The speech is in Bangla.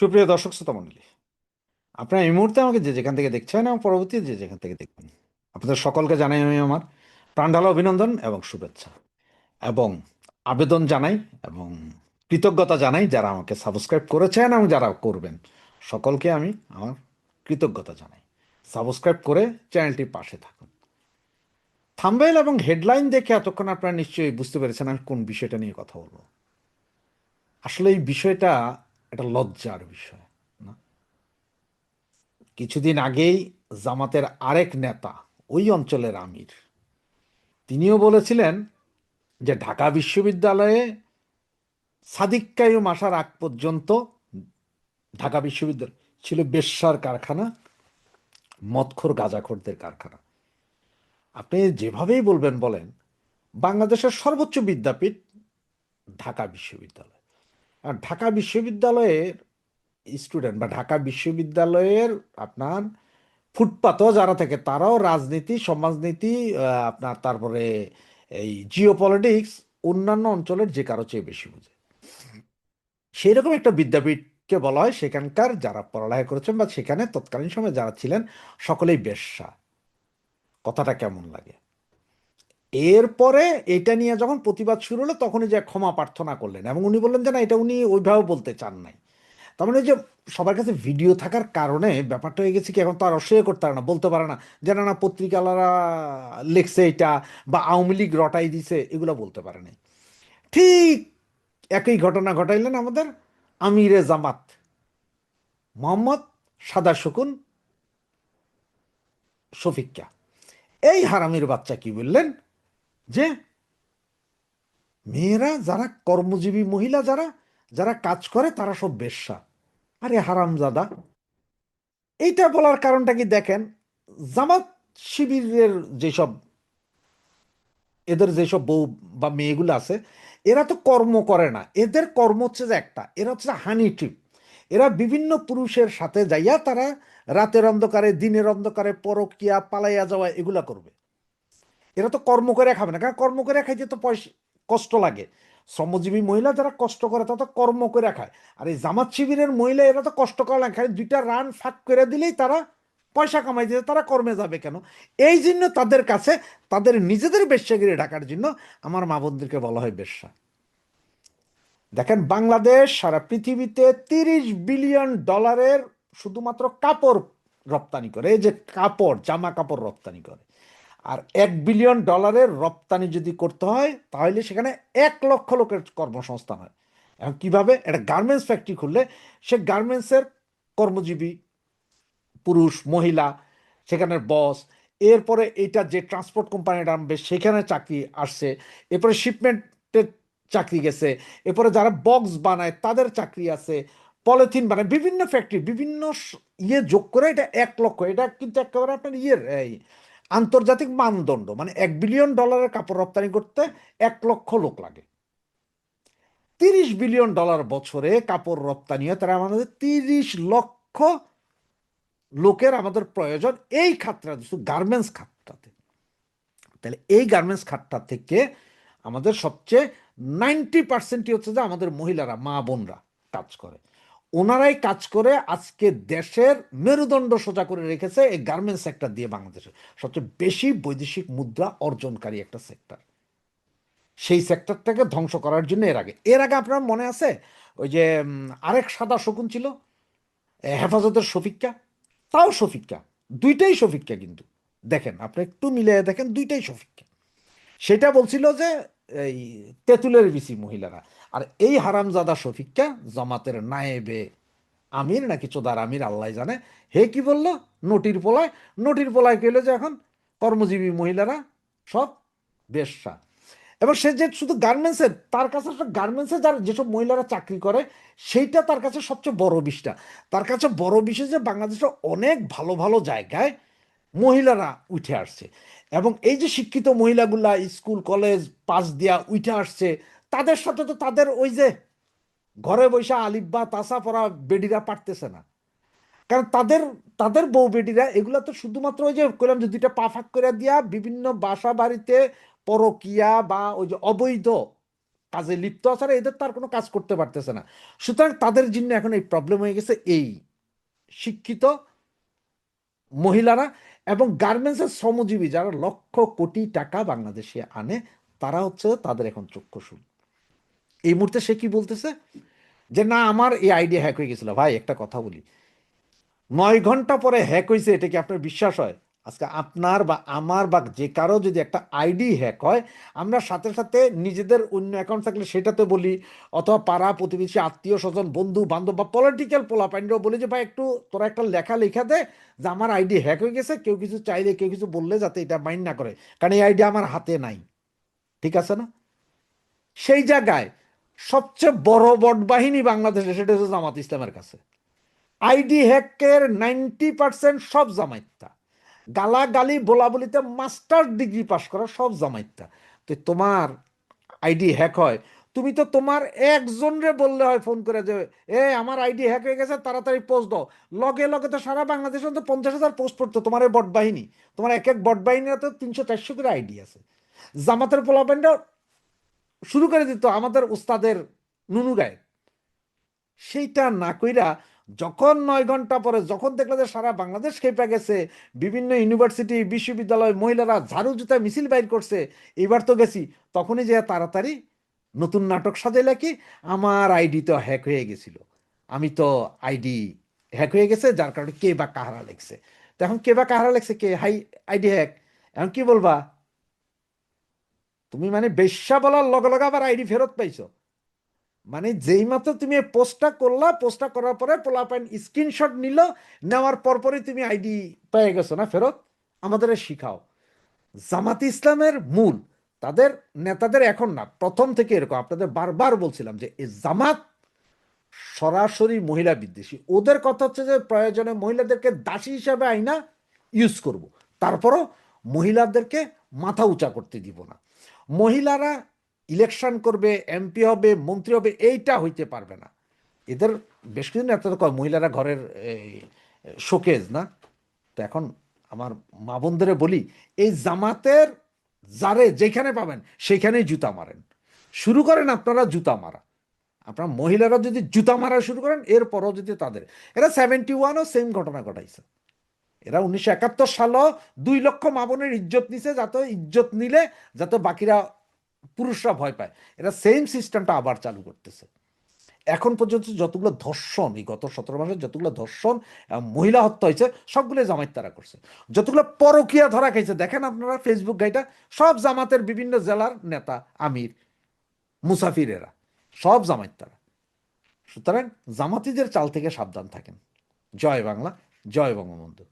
সুপ্রিয় দর্শক, শ্রোতা মণ্ডলী, আপনারা এই মুহূর্তে আমাকে যে যেখান থেকে দেখছেন এবং পরবর্তী যে যেখান থেকে দেখবেন, আপনাদের সকলকে জানাই আমি আমার প্রাণঢালা অভিনন্দন এবং শুভেচ্ছা এবং আবেদন জানাই এবং কৃতজ্ঞতা জানাই যারা আমাকে সাবস্ক্রাইব করেছেন এবং যারা করবেন। সকলকে আমি আমার কৃতজ্ঞতা জানাই। সাবস্ক্রাইব করে চ্যানেলটির পাশে থাকুন। থাম্বেল এবং হেডলাইন দেখে এতক্ষণ আপনারা নিশ্চয়ই বুঝতে পেরেছেন আমি কোন বিষয়টা নিয়ে কথা বলব। আসলে এই বিষয়টা একটা লজ্জার বিষয়, না? কিছুদিন আগেই জামাতের আরেক নেতা, ওই অঞ্চলের আমির, তিনিও বলেছিলেন যে ঢাকা বিশ্ববিদ্যালয়ে সাদিক কায়ুম আগ পর্যন্ত ঢাকা বিশ্ববিদ্যালয় ছিল বেশ্যার কারখানা, মদখোর, গাঁজাখোরদের কারখানা। আপনি যেভাবেই বলবেন বলেন, বাংলাদেশের সর্বোচ্চ বিদ্যাপীঠ ঢাকা বিশ্ববিদ্যালয়। আর ঢাকা বিশ্ববিদ্যালয়ের স্টুডেন্ট বা ঢাকা বিশ্ববিদ্যালয়ের আপনার ফুটপাতও যারা থাকে, তারাও রাজনীতি, সমাজনীতি আপনার তারপরে এই জিও পলিটিক্স অন্যান্য অঞ্চলের যে কারও চেয়ে বেশি বুঝে। সেই রকম একটা বিদ্যাপীঠকে বলা হয়, সেখানকার যারা পড়ালেখা করেছেন বা সেখানে তৎকালীন সময় যারা ছিলেন, সকলেই বেশ্যা। কথাটা কেমন লাগে? এরপরে এটা নিয়ে যখন প্রতিবাদ শুরু হলো, তখনই যে ক্ষমা প্রার্থনা করলেন এবং উনি বললেন যে, না, এটা উনি ওইভাবে বলতে চান নাই। তার মানে যে সবার কাছে ভিডিও থাকার কারণে ব্যাপারটা হয়ে গেছে কি, এখন তো আর অস্বীকার করতে পারে না, বলতে পারে না যে, না না পত্রিকালারা লিখছে এটা বা আওয়ামী লীগ রটাই দিছে, এগুলো বলতে পারে নাই। ঠিক একই ঘটনা ঘটাইলেন আমাদের আমিরে জামাত। মোহাম্মদ সাদা শকুন শফিক্কা এই হারামির বাচ্চা কি বললেন? যে মেয়েরা যারা কর্মজীবী মহিলা যারা যারা কাজ করে, তারা সব বেশ্যা। আরে হারামজাদা। এইটা বলার কারণটা কি দেখেন? জামাত শিবিরের যেসব, এদের যেসব বউ বা মেয়েগুলো আছে, এরা তো কর্ম করে না। এদের কর্ম হচ্ছে যে একটা, এরা হচ্ছে হানি ট্রিপ। এরা বিভিন্ন পুরুষের সাথে যাইয়া তারা রাতের অন্ধকারে, দিনের অন্ধকারে, পরকিয়া, পালাইয়া যাওয়া, এগুলা করবে। এরা তো কর্ম করে খাবে না। কারণ কর্ম করে খাইতে তো পয়সা, কষ্ট লাগে। শ্রমজীবী মহিলা যারা কষ্ট করে, তারা তো কর্ম করে খায়। আর এই জামাত শিবিরের মহিলা এরা তো কষ্ট করে না খায় দুইটা রান ফাঁক করে দিলেই তারা পয়সা কামাই দিতে তারা কর্মে যাবে কেন? এই জন্য তাদের কাছে, তাদের নিজেদের বেশ্যাগিরি ঢাকার জন্য আমার মা বোনদেরকে বলা হয় বেশ্যা। দেখেন, বাংলাদেশ সারা পৃথিবীতে তিরিশ বিলিয়ন ডলারের শুধুমাত্র কাপড় রপ্তানি করে। এই যে কাপড়, জামা কাপড় রপ্তানি করে। আর এক বিলিয়ন ডলারের রপ্তানি যদি করতে হয়, তাহলে সেখানে এক লক্ষ লোকের কর্মসংস্থান হয়। এখন কীভাবে? একটা গার্মেন্টস ফ্যাক্টরি খুললে সে গার্মেন্টসের কর্মজীবী, পুরুষ, মহিলা, সেখানের বস এরপরে এটা যে ট্রান্সপোর্ট কোম্পানিটা আনবে, সেখানে চাকরি আসছে, এরপরে শিপমেন্টের চাকরি গেছে, এরপরে যারা বক্স বানায়, তাদের চাকরি আছে পলিথিন বানায়, বিভিন্ন ফ্যাক্টরি বিভিন্ন ইয়ে যোগ করে এটা এক লক্ষ। এটা কিন্তু একেবারে আপনার ইয়ের আন্তর্জাতিক মানদণ্ড মানে এক বিলিয়ন ডলারের কাপড় রপ্তানি করতে এক লক্ষ লোক লাগে। তিরিশ বিলিয়ন ডলার বছরে কাপড় রপ্তানি হয়, তারা আমাদের তিরিশ লক্ষ লোকের আমাদের প্রয়োজন এই খাতটা, শুধু গার্মেন্টস খাতটাতে। তাহলে এই গার্মেন্টস খাতটা থেকে আমাদের সবচেয়ে নাইনটি পার্সেন্টই হচ্ছে যে আমাদের মহিলারা মা বোনরা কাজ করে। ওনারাই কাজ করে আজকে দেশের মেরুদণ্ড সোজা করে রেখেছে এই গার্মেন্টস সেক্টর দিয়ে বাংলাদেশে। সবচেয়ে বেশি বৈদেশিক মুদ্রা অর্জনকারী একটা সেক্টর সেই সেক্টরটাকে ধ্বংস করার জন্য এর আগে। এর আগে আপনার মনে আছে? ওই যে আরেক সাদা শকুন ছিল? হেফাজতের শফিক্কা? তাও শফিক্কা। দুইটাই শফিক্কা কিন্তু। দেখেন, আপনি একটু মিলে দেখেন, দুইটাই শফিক্কা। সেটা বলছিল যে এই তেঁতুলের বিসি মহিলারা। আর এই হারামজাদা শফিক্কা জমাতের নায়েবে আমির নাকি চোদার আমির আল্লাহ জানে। হে কি বলল? নটির পোলায়। নটির পোলায় কেলো যে এখন? কর্মজীবী মহিলারা সব বেশ্যা। এবং সে যে শুধু গার্মেন্টসের তার কাছে গার্মেন্টসে যার যেসব মহিলারা চাকরি করে, সেইটা তার কাছে সবচেয়ে বড় বিষটা। তার কাছে বড় বিষয় যে বাংলাদেশের অনেক ভালো ভালো জায়গায় মহিলারা উঠে আসছে। এবং এই যে শিক্ষিত মহিলাগুলা স্কুল, কলেজ পাস দিয়া উঠে আসছে, তাদের সাথে তো তাদের ওই যে ঘরে বসে আলিব্বা তাসা পড়া বেডিরা পারতেছে না। কারণ তাদের তাদের বউ বেডিরা এগুলা তো শুধুমাত্র ওই যে কইলাম যে দুইটা পা ফাঁক করে দিয়া বিভিন্ন বাসা বাড়িতে পরকিয়া বা ওই যে অবৈধ কাজে লিপ্ত আছে এদের তার কোনো কাজ করতে পারতেছে না। সুতরাং তাদের জন্য এখন এই প্রবলেম হয়ে গেছে এই শিক্ষিত মহিলারা। এবং গার্মেন্টসের শ্রমজীবী যারা লক্ষ কোটি টাকা বাংলাদেশে আনে, তারা হচ্ছে তাদের এখন চক্ষুশুল এই মুহূর্তে সে কি বলতেছে? যে না, আমার এই আইডিয়া হ্যাক হয়ে গেছিল। ভাই, একটা কথা বলি। নয় ঘণ্টা পরে হ্যাক হয়েছে এটা কি আপনার বিশ্বাস হয়? আজকে আপনার বা আমার বা যে কারও যদি একটা আইডি হ্যাক হয়, আমরা সাথে সাথে নিজেদের অন্য অ্যাকাউন্ট থাকলে সেটাতে বলি, অথবা পাড়া প্রতিবেশী আত্মীয় স্বজন বন্ধু, বান্ধব বা পলিটিক্যাল পোলাপাইনরাও বলি যে, ভাই, একটু তোরা একটা লেখা লেখা দে যে, আমার আইডি হ্যাক হয়ে গেছে, কেউ কিছু চাইলে, কেউ কিছু বললে যাতে এটা মাইন্ড না করে। কারণ এই আইডি আমার হাতে নাই। ঠিক আছে না? সেই জায়গায় সবচেয়ে বড় বট বাহিনী বাংলাদেশে, সেটা হচ্ছে জামাত ইসলামের কাছে। আইডি হ্যাকের নাইনটি পার্সেন্ট সব জামাইতা গালাগালি বলাবলিতে মাস্টার ডিগ্রি পাস করা সব জামাইতা তো তোমার আইডি হ্যাক হয়। তুমি তো তোমার একজনরে বললে হয় ফোন করে যে, এ, আমার আইডি হ্যাক হয়ে গেছে, তাড়াতাড়ি পোস্ট দাও। লগে লগে তো সারা বাংলাদেশে তো পঞ্চাশ হাজার পোস্ট পড়তো তোমার এই বট বাহিনী তোমার এক এক বট বাহিনীর তো তিনশো চারশো করে আইডি আছে। জামাতের পোলাপেন্ডা শুরু করে দিত আমাদের উস্তাদের নুনু গায়ে সেইটা না কইরা যখন নয় ঘণ্টা পরে যখন দেখল যে সারা বাংলাদেশ খেপে গেছে, বিভিন্ন ইউনিভার্সিটি বিশ্ববিদ্যালয়, মহিলারা ঝাড়ু জুতা মিছিল বাইর করছে, এবার তো গেছি। তখনই যে তাড়াতাড়ি নতুন নাটক সাজাইলে কি? আমার আইডি তো হ্যাক হয়ে গেছিল। আমি তো আইডি হ্যাক হয়ে গেছে, যার কারণে কে বা কাহারা লেগছে তো এখন কে বা কাহারা লেগছে কে? হাই আইডি হ্যাক এখন কি বলবা? তুমি মানে বেশ্যা বলার লগে লগে আবার আইডি ফেরত পাইছো। মানে যেই মাত্র তুমি পোস্টটা করলা পোস্টটা করার পরে পোলাপাইন স্ক্রিনশট নিল, নেওয়ার পরপরই তুমি আইডি পেয়ে গেছো না ফেরত? আমাদের শিখাও। জামাত ইসলামের মূল, তাদের নেতাদের এখন না, প্রথম থেকে এরকম, আপনাদের বারবার বলছিলাম যে জামাত সরাসরি মহিলা বিদ্বেষী। ওদের কথা হচ্ছে যে প্রয়োজনে মহিলাদেরকে দাসী হিসাবে আইনা ইউজ করব। তারপরও মহিলাদেরকে মাথা উঁচা করতে দিব না। মহিলারা ইলেকশন করবে, এমপি হবে, মন্ত্রী হবে, এইটা হইতে পারবে না। এদের বেশ কিছুদিন এত কয় মহিলারা ঘরের শোকেজ, না? তো এখন আমার মা বোনদের বলি, এই জামাতের যারে যেখানে পাবেন সেইখানেই জুতা মারেন। শুরু করেন আপনারা জুতা মারা। আপনার মহিলারা যদি জুতা মারা শুরু করেন এরপরও যদি তাদের। এরা সেভেন্টি ওয়ানও সেম ঘটনা ঘটাইছে। এরা উনিশশো একাত্তর সালও দুই লক্ষ মা বোনের ইজ্জত নিছে, যাতে ইজ্জত নিলে, যাতে বাকিরা পুরুষরা ভয় পায়। এরা সেম সিস্টেমটা আবার চালু করতেছে। এখন পর্যন্ত যতগুলো ধর্ষণ, এই গত সতেরো মাসে যতগুলো ধর্ষণ মহিলা হত্যা হয়েছে সবগুলো জামাত তারা করছে। যতগুলো পরকিয়া ধরা খেয়েছে দেখেন আপনারা ফেসবুক গাইটা সব জামাতের বিভিন্ন জেলার নেতা, আমির, মুসাফিরেরা, সব জামাত তারা। সুতরাং জামাতিদের চাল থেকে সাবধান থাকেন। জয় বাংলা, জয় বঙ্গবন্ধু।